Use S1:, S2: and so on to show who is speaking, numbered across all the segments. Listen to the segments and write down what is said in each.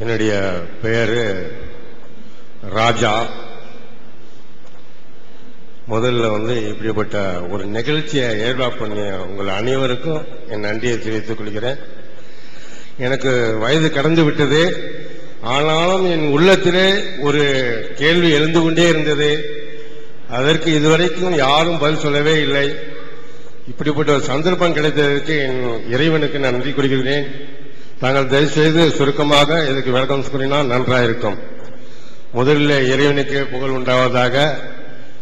S1: என்னுடைய பெயர் ராஜா. முதல்ல வந்து இப்படிப்பட்ட ஒரு நிகழ்ச்சியை ஏற்பாடு பண்ணிய உங்கள் அனைவருக்கும் என் நன்றியை தெரிவித்துக் கொள்கிறேன். எனக்கு வயது கடந்து விட்டது. ஆனாலும் என் உள்ளத்திலே ஒரு கேள்வி எழுந்து கொண்டே இருந்தது. அதற்கு இதுவரைக்கும் யாரும் பதில் சொல்லவே இல்லை. இப்படிப்பட்ட ஒரு சந்தர்ப்பம் கிடைத்ததற்கு என் இறைவனுக்கு நான் நன்றி கொள்கிறேன் தாங்கள் தயவு செய்து சுருக்கமாக இதுக்கு விளக்கம் கூறினால் நன்றாயிருக்கும். முதலில் இறைவனுக்கு புகழ் உண்டாவதாக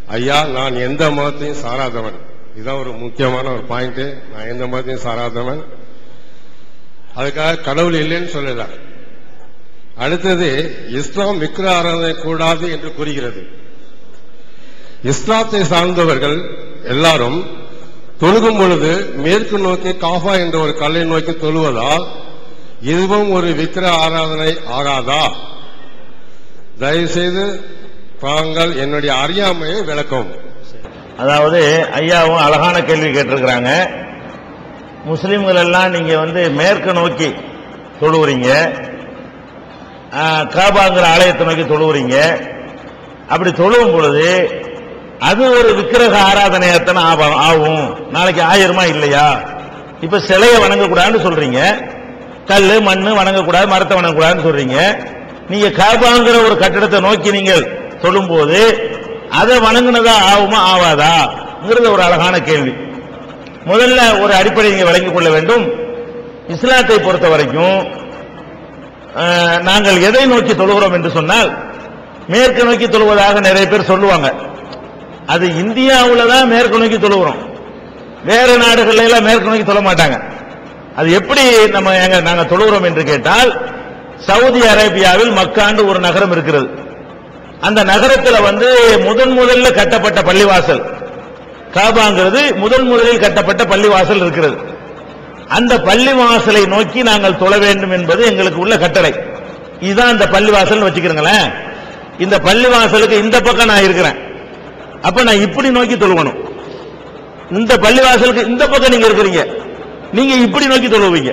S1: ஐயா நான் எந்த மதத்தையும் சாராதவன். இதுதான் ஒரு முக்கியமான ஒரு பாயிண்ட். நான் எந்த மதத்தையும் சாராதவன். அதுக்காக கடவுள் இல்லைன்னு சொல்லல அடுத்தது இஸ்லாம் விக்கிர ஆராதனை கூடாது என்று கூறுகிறது. இஸ்லாத்தை சார்ந்தவர்கள் எல்லாரும் தொழுகும் பொழுது மேற்கு நோக்கி காஃபா என்ற ஒரு கல்லை நோக்கி தொழுவதால் இதுவும் ஒரு விக்கிர ஆராதனை ஆகாதா? தயவுசெய்து பாங்கள் தாங்கள் என்னுடைய அறியாமையை விளக்கும்
S2: அதாவது ஐயாவும் அழகான கேள்வி கேட்டிருக்கிறாங்க. முஸ்லீம்கள் எல்லாம் நீங்க வந்து மேற்கு நோக்கி தொழுவுறீங்க. காபாங்கிற ஆலயத்தை நோக்கி தொழுவுறீங்க. அப்படி தொழுவும் பொழுது அது ஒரு விக்கிரக ஆராதனையத்தனை ஆப- ஆகும். நாளைக்கு ஆயிரமா இல்லையா? இப்ப சிலையை வணங்கக்கூடாதுன்னு சொல்றீங்க. கல் மண் வணங்கக்கூடாது மரத்தை வணங்கக்கூடாதுன்னு சொல்றீங்க. நீங்க காபாங்கிற ஒரு கட்டிடத்தை நோக்கி நீங்கள் தொழும்போது அதை வணங்கினதா ஆகுமா ஆவாதாங்கிறது ஒரு அழகான கேள்வி. முதல்ல ஒரு அடிப்படை நீங்க வழங்கிக் கொள்ள வேண்டும். இஸ்லாத்தை பொறுத்த வரைக்கும் நாங்கள் எதை நோக்கி தொழுகிறோம் என்று சொன்னால் மேற்கு நோக்கி தொழுவதாக நிறைய பேர் சொல்லுவாங்க. அது இந்தியாவில் தான் மேற்கு நோக்கி தொழுகிறோம். வேற நாடுகள்ல எல்லாம் மேற்கு நோக்கி தொழ மாட்டாங்க. அது எப்படி நம்ம எங்க நாங்க தொழுகிறோம் என்று கேட்டால் சவுதி அரேபியாவில் மக்காண்டு ஒரு நகரம் இருக்கிறது. அந்த நகரத்தில் வந்து முதன் முதல்ல கட்டப்பட்ட பள்ளிவாசல். காபாங்கிறது முதன் முதலில் கட்டப்பட்ட பள்ளிவாசல் இருக்கிறது. அந்த பள்ளிவாசலை நோக்கி நாங்கள் தொழ வேண்டும் என்பது எங்களுக்கு உள்ள கட்டளை. இதுதான் அந்த பள்ளிவாசல் வச்சுக்கிறீங்களேன். இந்த பள்ளிவாசலுக்கு இந்த பக்கம் நான் இருக்கிறேன். அப்ப நான் இப்படி நோக்கி தொழுவணும். இந்த பள்ளிவாசலுக்கு இந்த பக்கம் நீங்க இருக்கிறீங்க. நீங்க இப்படி நோக்கி தொழுவீங்க.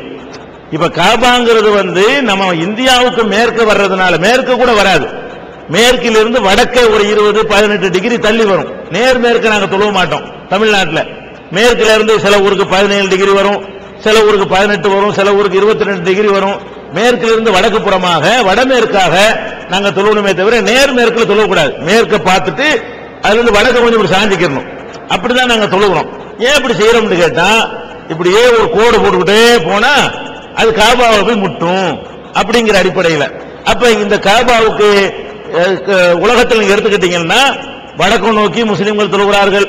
S2: இப்ப காபாங்கிறது வந்து நம்ம இந்தியாவுக்கு மேற்கு வர்றதுனால மேற்கு கூட வராது. மேற்கிலிருந்து வடக்கே ஒரு இருபது பதினெட்டு டிகிரி தள்ளி வரும். நேர் மேற்கு நாங்க தொழுவ மாட்டோம் தமிழ்நாட்டில். மேற்குல இருந்து சில ஊருக்கு பதினேழு டிகிரி வரும் சில ஊருக்கு பதினெட்டு வரும் சில ஊருக்கு இருபத்தி ரெண்டு டிகிரி வரும். மேற்கிலிருந்து வடக்கு புறமாக வடமேற்காக நாங்க தொழுவணுமே தவிர நேர் மேற்குல தொழக்கூடாது மேற்க பார்த்துட்டு அதுல இருந்து வடக்கு கொஞ்சம் இப்படி சாஞ்சிக்கிறணும். அப்படிதான் நாங்க தொழுகிறோம் ஏன் இப்படி செய்யறோம்னு கேட்டா இப்படியே ஒரு கோடு போட்டுக்கிட்டே போனா அது காபாவை போய் முட்டும் அப்படிங்கிற அடிப்படையில். அப்ப இந்த காபாவுக்கு உலகத்தில் நீங்க எடுத்துக்கிட்டீங்கன்னா வடக்கு நோக்கி முஸ்லிம்கள் தொழுகிறார்கள்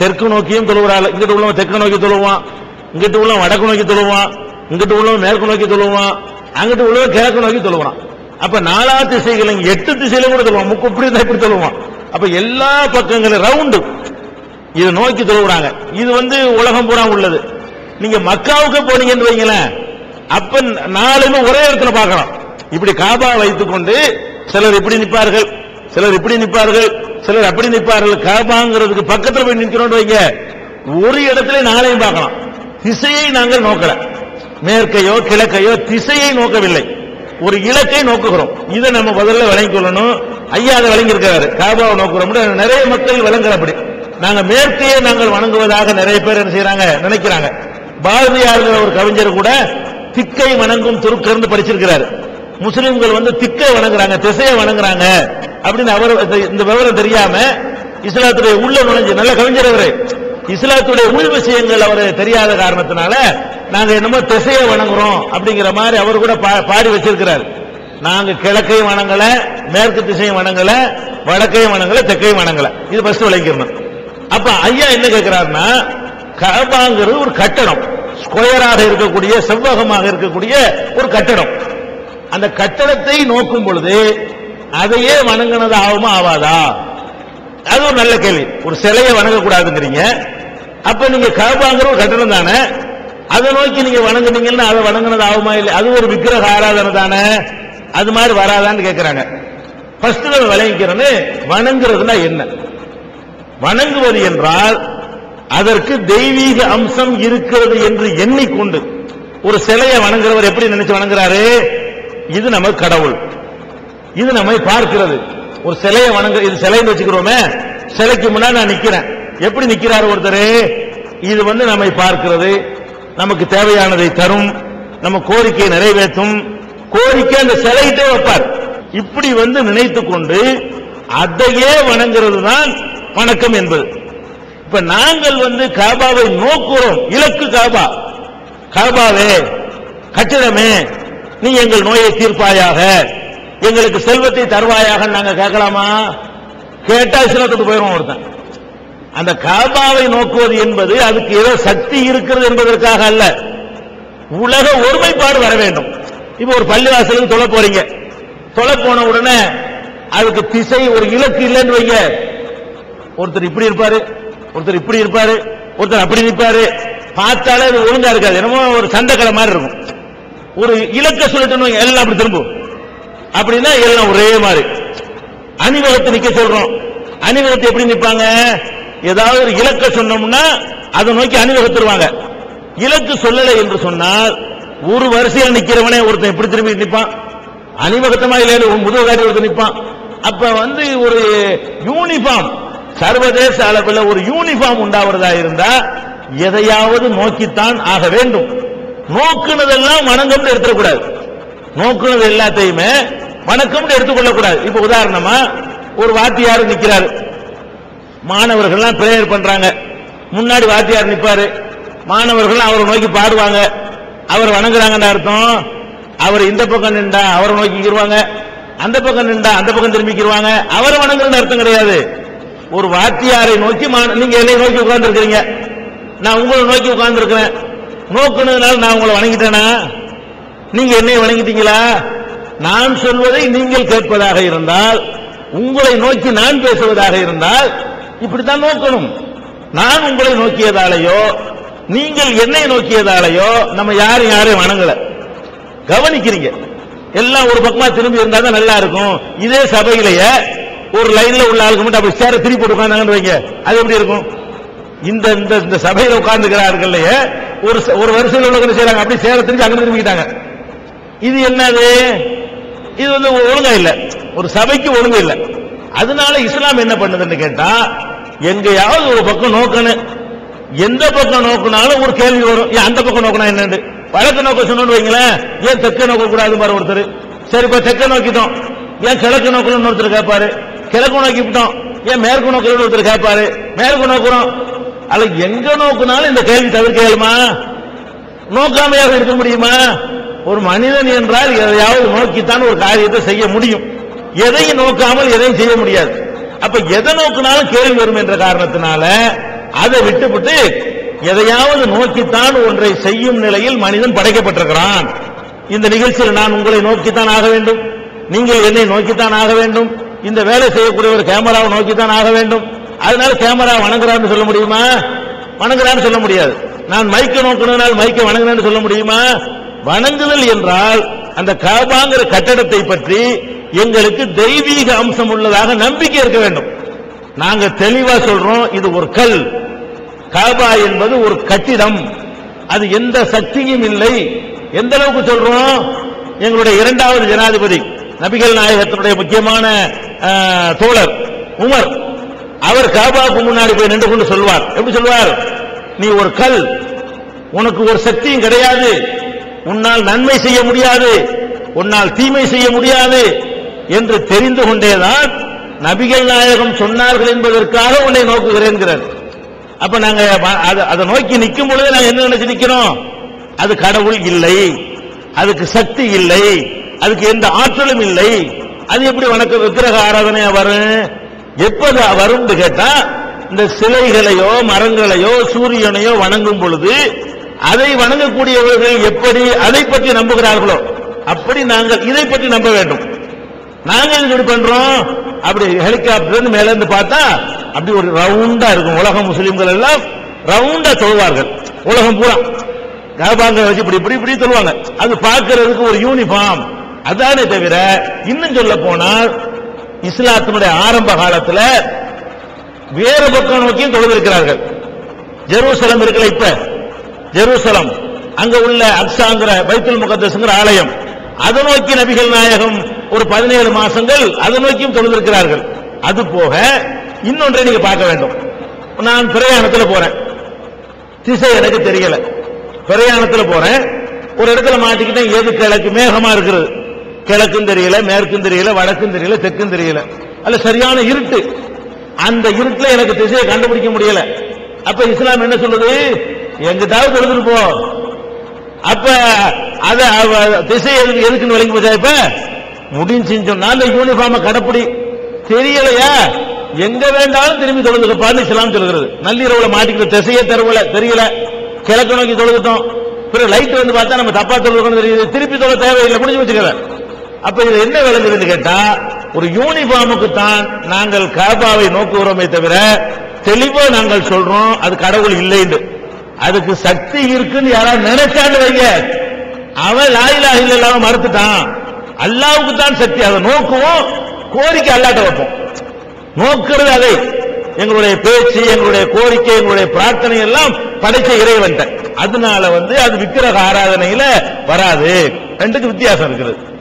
S2: தெற்கு நோக்கியும் தொழுகிறார்கள் இங்கிட்டு உள்ளவன் தெற்கு நோக்கி தொழுவான் இங்கிட்டு உள்ளவன் வடக்கு நோக்கி தொழுவான் இங்கிட்டு உள்ளவன் மேற்கு நோக்கி தொழுவான் அங்கிட்டு உள்ளவன் கிழக்கு நோக்கி தொழுவான் அப்ப நாலா திசைகளும் எட்டு திசையில கூட தொழுவான். முக்கு இப்படி இருந்தா இப்படி தொழுவான். அப்ப எல்லா பக்கங்களும் ரவுண்டு இதை நோக்கி தொழுகிறாங்க இது வந்து உலகம் பூரா உள்ளது. நீங்க மக்காவுக்கு போனீங்கன்னு வைங்களேன். அப்ப நாலுமே ஒரே இடத்துல பார்க்கலாம். இப்படி காபா வைத்துக் கொண்டு சிலர் இப்படி நிற்பார்கள் சிலர் இப்படி நிற்பார்கள் சிலர் அப்படி நிற்பார்கள். காபாங்கிறதுக்கு பக்கத்துல போய் நிற்கிறோம் வைங்க. ஒரு இடத்துல நாளையும் பார்க்கலாம். திசையை நாங்கள் நோக்கல. மேற்கையோ கிழக்கையோ திசையை நோக்கவில்லை. ஒரு இலக்கை நோக்குகிறோம். இதை நம்ம முதல்ல விளங்கிக் கொள்ளணும். ஐயா அதை விளங்கி காபாவை நோக்குறோம் நிறைய மக்கள் விளங்குற அப்படி. நாங்க மேற்கையே நாங்கள் வணங்குவதாக நிறைய பேர் என்ன செய்யறாங்க நினைக்கிறாங்க. பாரதியாருங்கிற ஒரு கவிஞர் கூட திக்கை வணங்கும் துருக்கர்னு படிச்சிருக்கிறாரு. முஸ்லிம்கள் வந்து திக்கை வணங்குறாங்க திசையை வணங்குறாங்க அப்படின்னு அவர் இந்த- இந்த விவரம் தெரியாம இஸ்லாத்துடைய உள்ள நுழைஞ்சு நல்ல கவிஞர் அவரு. இஸ்லாத்துடைய உள் விஷயங்கள் அவர் தெரியாத காரணத்தினால நாங்க என்னமோ திசையை வணங்குறோம் அப்படிங்கிற மாதிரி அவர் கூட பா- பாடி வச்சிருக்கிறார். நாங்க கிழக்கையும் வணங்கல மேற்கு திசையும் வணங்கல வடக்கையும் வணங்கல தெற்கையும் வணங்கல. இது ஃபர்ஸ்ட் விளங்கிக்கணும் அப்ப ஐயா என்ன கேட்கிறாருன்னா கபாங்கிறது ஒரு கட்டடம். ஸ்கொயராக இருக்கக்கூடிய செவ்வகமாக இருக்கக்கூடிய ஒரு கட்டடம். அந்த கட்டடத்தை நோக்கும் பொழுது அதையே வணங்கினது ஆகுமா ஆவாதா அது ஒரு நல்ல கேள்வி. ஒரு சிலையை வணங்கக்கூடாதுங்கிறீங்க. அப்ப நீங்க கபாங்கிற ஒரு கட்டடம் தானே? அதை நோக்கி நீங்க வணங்குனீங்கன்னா அதை வணங்கினது ஆகுமா இல்லை? அது ஒரு விக்கிரக ஆராதனை தானே? அது மாதிரி வராதான்னு கேட்கிறாங்க ஃபர்ஸ்ட் நம்ம விளங்கிக்கிறோன்னு வணங்குறதுனா என்ன? வணங்குவது என்றால் அதற்கு தெய்வீக அம்சம் இருக்கிறது என்று எண்ணிக்கொண்டு ஒரு சிலையை வணங்குறவர் எப்படி நினைச்சு வணங்குறாரு? இது நம்ம கடவுள். இது நம்மை பார்க்கிறது. ஒரு சிலையை வணங்க இது சிலைன்னு வச்சுக்கிறோமே சிலைக்கு முன்னாடி நான் நிக்கிறேன். எப்படி நிக்கிறாரு ஒருத்தர்? இது வந்து நம்மை பார்க்கிறது. நமக்கு தேவையானதை தரும். நம்ம கோரிக்கையை நிறைவேற்றும். கோரிக்கை அந்த சிலையிட்டே வைப்பார். இப்படி வந்து நினைத்துக் கொண்டு அதையே வணங்குறது தான் வணக்கம் என்பது. இப்ப நாங்கள் வந்து காபாவை நோக்குறோம். இலக்கு காபா. காபாவே கட்டிடமே நீ எங்கள் நோயை தீர்ப்பாயாக எங்களுக்கு செல்வத்தை தருவாயாக நாங்க கேட்கலாமா? கேட்டா சிலத்துக்கு போயிடும் ஒருத்தன். அந்த காபாவை நோக்குவது என்பது அதுக்கு ஏதோ சக்தி இருக்கிறது என்பதற்காக அல்ல. உலக ஒருமைப்பாடு வர வேண்டும். இப்போ ஒரு பள்ளிவாசலுக்கு தொலை போறீங்க. தொலை போன உடனே அதுக்கு திசை ஒரு இலக்கு இல்லைன்னு வைங்க. ஒருத்தர் இப்படி இருப்பாரு. ஒருத்தர் இப்படி இருப்பாரு ஒருத்தர் அப்படி நிற்பாரு. பார்த்தாலே அது ஒழுங்கா இருக்காது. என்னமோ ஒரு சண்டைக்கலை மாதிரி இருக்கும். ஒரு இலக்க சொல்லிட்டு எல்லாம் அப்படி திரும்பும். அப்படின்னா எல்லாம் ஒரே மாதிரி. அணிவகுத்து நிக்க சொல்றோம். அணிவகுத்து எப்படி நிப்பாங்க? ஏதாவது ஒரு இலக்க சொன்னோம்னா அதை நோக்கி அணிவகுத்துருவாங்க. இலக்கு சொல்லலை என்று சொன்னால் ஒரு வரிசையில் நிக்கிறவனே ஒருத்தன் எப்படி திரும்பி நிற்பான் அணிவகுத்தமா இல்லைன்னு ஒரு ஒருத்தன் நிற்பான் அப்ப வந்து ஒரு யூனிஃபார்ம் சர்வதேச அளவில் ஒரு யூனிஃபார்ம் உண்டாவதா இருந்தா எதையாவது நோக்கித்தான் ஆக வேண்டும். நோக்குனதெல்லாம் வணங்கம்னு எடுத்துடக்கூடாது. நோக்குனது எல்லாத்தையுமே வணக்கம்னு எடுத்துக்கொள்ளக்கூடாது. இப்ப உதாரணமா ஒரு வாத்தியார் நிக்கிறாரு. மாணவர்கள்லாம் பிரேயர் பண்றாங்க. முன்னாடி வாத்தியார் நிப்பாரு. மாணவர்கள் அவரை நோக்கி பாடுவாங்க. அவர் வணங்குறாங்கன்னு அர்த்தம். அவர் இந்த பக்கம் நின்றா அவரை நோக்கிக்கிருவாங்க அந்த பக்கம் நின்றா அந்த பக்கம் திரும்பிக்கிடுவாங்க அவரை வணங்குறன்னு அர்த்தம் கிடையாது. ஒரு வாத்தியாரை நோக்கி மா- நீங்க என்னை நோக்கி உட்கார்ந்துருக்கிறீங்க. நான் உங்களை நோக்கி உட்கார்ந்துருக்கிறேன். நோக்குனதுனால நான் உங்களை வணங்கிட்டேனா? நீங்க என்னை வணங்கிட்டீங்களா? நான் சொல்வதை நீங்கள் கேட்பதாக இருந்தால் உங்களை நோக்கி நான் பேசுவதாக இருந்தால் இப்படித்தான் நோக்கணும். நான் உங்களை நோக்கியதாலேயோ நீங்கள் என்னை நோக்கியதாலேயோ நம்ம யாரும் யாரையும் வணங்கல. கவனிக்கிறீங்க. எல்லாம் ஒரு பக்கமா திரும்பி இருந்தா தான் நல்லா இருக்கும். இதே சபையிலேயே ஒரு லைன்ல உள்ள ஆளுக்கு மட்டும் அப்படி சேர திருப்பி போட்டு உட்கார்ந்தாங்கன்னு வைங்க. அது எப்படி இருக்கும்? இந்த இந்த இந்த சபையில உட்கார்ந்துக்கிறார்கள்லயே ஒரு ஒரு வரிசையில் உள்ளவங்க செய்யறாங்க? அப்படி சேர திரும்பி அங்க திரும்பிக்கிட்டாங்க. இது என்னது? இது வந்து ஒழுங்கா இல்ல. ஒரு சபைக்கு ஒழுங்கு இல்ல. அதனால இஸ்லாம் என்ன பண்ணுதுன்னு கேட்டா எங்கேயாவது ஒரு பக்கம் நோக்கணும். எந்த பக்கம் நோக்கினாலும் ஒரு கேள்வி வரும். ஏன் அந்த பக்கம் நோக்கினா என்னன்னு வடக்கு நோக்க சொன்னு வைங்களேன். ஏன் தெற்க நோக்க கூடாது பாரு ஒருத்தர். சரி இப்ப தெற்க நோக்கிட்டோம். ஏன் கிழக்கு நோக்கணும்னு ஒருத்தர் கேட்பாரு கிழக்கு நோக்கிவிட்டோம் ஏன் மேற்கு நோக்கணும்னு ஒருத்தர் கேட்பாரு? மேற்கு நோக்குறோம். அல்ல எங்க நோக்குனாலும் இந்த கேள்வி தவிர்க்கலுமா நோக்காமையாக இருக்க முடியுமா? ஒரு மனிதன் என்றால் எதையாவது நோக்கித்தான் ஒரு காரியத்தை செய்ய முடியும். எதையும் நோக்காமல் எதையும் செய்ய முடியாது. அப்ப எதை நோக்கினாலும் கேள்வி வரும் என்ற காரணத்தினால அதை விட்டுவிட்டு எதையாவது நோக்கித்தான் ஒன்றை செய்யும் நிலையில் மனிதன் படைக்கப்பட்டிருக்கிறான். இந்த நிகழ்ச்சியில் நான் உங்களை நோக்கித்தான் ஆக வேண்டும். நீங்கள் என்னை நோக்கித்தான் ஆக வேண்டும். இந்த வேலை செய்யக்கூடிய ஒரு கேமராவை நோக்கி தான் ஆக வேண்டும். அதனால கேமரா வணங்குறான்னு சொல்ல முடியுமா? வணங்குறான்னு சொல்ல முடியாது. நான் மைக்க நோக்கணும்னால் மைக்க வணங்குறேன்னு சொல்ல முடியுமா? வணங்குதல் என்றால் அந்த காபாங்கிற கட்டடத்தை பற்றி எங்களுக்கு தெய்வீக அம்சம் உள்ளதாக நம்பிக்கை இருக்க வேண்டும். நாங்க தெளிவா சொல்றோம் இது ஒரு கல். காபா என்பது ஒரு கட்டிடம். அது எந்த சக்தியும் இல்லை. எந்த அளவுக்கு சொல்றோம்? எங்களுடைய இரண்டாவது ஜனாதிபதி நபிகள் நாயகத்தினுடைய முக்கியமான தோழர் உமர் அவர் காபாவுக்கு முன்னாடி போய் நின்று கொண்டு சொல்வார். எப்படி சொல்வார்? நீ ஒரு கல் உனக்கு ஒரு சக்தியும் கிடையாது. உன்னால் நன்மை செய்ய முடியாது. உன்னால் தீமை செய்ய முடியாது என்று தெரிந்து கொண்டேதான் நபிகள் நாயகம் சொன்னார்கள் என்பதற்காக உன்னை நோக்குகிறேன்கிறார். அப்ப நாங்க அதை நோக்கி நிற்கும் பொழுது நாங்க என்ன நினைச்சு நிக்கிறோம் அது கடவுள் இல்லை அதுக்கு சக்தி இல்லை அதுக்கு எந்த ஆற்றலும் இல்லை அது எப்படி வணக்க விக்கிரக ஆராதனையா வரும்? எப்போது வரும்னு கேட்டா இந்த சிலைகளையோ மரங்களையோ சூரியனையோ வணங்கும் பொழுது அதை வணங்கக்கூடியவர்கள் எப்படி அதை பற்றி நம்புகிறார்களோ அப்படி நாங்கள் இதை பற்றி நம்ப வேண்டும். நாங்கள் இது இப்படி பண்றோம்? அப்படி ஹெலிகாப்டர் மேலேருந்து மேல இருந்து பார்த்தா அப்படி ஒரு ரவுண்டா இருக்கும். உலக முஸ்லிம்கள் எல்லாம் ரவுண்டா தொழுவார்கள். உலகம் பூரா. காபாங்க வச்சு இப்படி இப்படி இப்படி சொல்லுவாங்க. அது பார்க்கறதுக்கு ஒரு யூனிஃபார்ம் அதானே தவிர இன்னும் சொல்ல போனால் இஸ்லாத்தினுடைய ஆரம்ப காலத்துல வேறு பக்கம் நோக்கியும் தொழுதிருக்கிறார்கள். ஜெருசலம் இருக்கல இப்ப? ஜெருசலம். அங்க உள்ள அக்ஸாங்கிற பைத்துல் முகத்தசுங்கிற ஆலயம். அதை நோக்கி நபிகள் நாயகம் ஒரு பதினேழு மாசங்கள் அதை நோக்கியும் தொழுதிருக்கிறார்கள். அது போக இன்னொன்றை நீங்க பார்க்க வேண்டும். நான் பிரயாணத்தில் போறேன். திசை எனக்கு தெரியல. பிரயாணத்தில் போறேன். ஒரு இடத்துல மாட்டிக்கிட்டேன். எது கிழக்கு மேகமா இருக்கிறது கிழக்கும் தெரியல மேற்கும் தெரியல வடக்கும் தெரியல தெற்கும் தெரியல. அல்ல சரியான இருட்டு. அந்த இருட்டுல எனக்கு திசையை கண்டுபிடிக்க முடியல. அப்ப இஸ்லாம் என்ன சொல்லுது? எங்கிட்டாவது எடுத்துட்டு போ. அப்ப அத திசை எதுக்கு எதுக்குன்னு விளங்கி போச்சா இப்ப? முடிஞ்சுன்னு சொன்னா அந்த யூனிஃபார்ம கடைப்பிடி. தெரியலையா? எங்க வேண்டாலும் திரும்பி தொழுதுக்கப்பான்னு இஸ்லாம் சொல்லுகிறது. நள்ளிரவுல மாட்டிக்கிற திசையே தருவல தெரியல. கிழக்கு நோக்கி தொழுதுட்டோம். பிறகு லைட் வந்து பார்த்தா நம்ம தப்பா தொழுதுக்கணும் தெரியுது. திருப்பி தொழ தேவையில்லை முடிஞ்சு வச்சுக்கிறேன் அப்ப இதுல என்ன விளங்குதுன்னு கேட்டா ஒரு யூனிஃபார்முக்கு தான் நாங்கள் காபாவை நோக்குகிறோமே தவிர தெளிவா நாங்கள் சொல்றோம் அது கடவுள் இல்லைன்னு. அதுக்கு சக்தி இருக்குன்னு யாராவது நினைச்சான்னு வைங்க. அவன் லாயிலா இல்லாம மறுத்துட்டான். அல்லாவுக்கு தான் சக்தி. அதை நோக்குவோம் கோரிக்கை அல்லாட்ட வைப்போம். நோக்கிறது அதை. எங்களுடைய பேச்சு எங்களுடைய கோரிக்கை எங்களுடைய பிரார்த்தனை எல்லாம் படைச்ச இறைவன் அதனால வந்து அது விக்கிரக ஆராதனையில வராது. ரெண்டுக்கு வித்தியாசம் இருக்குது.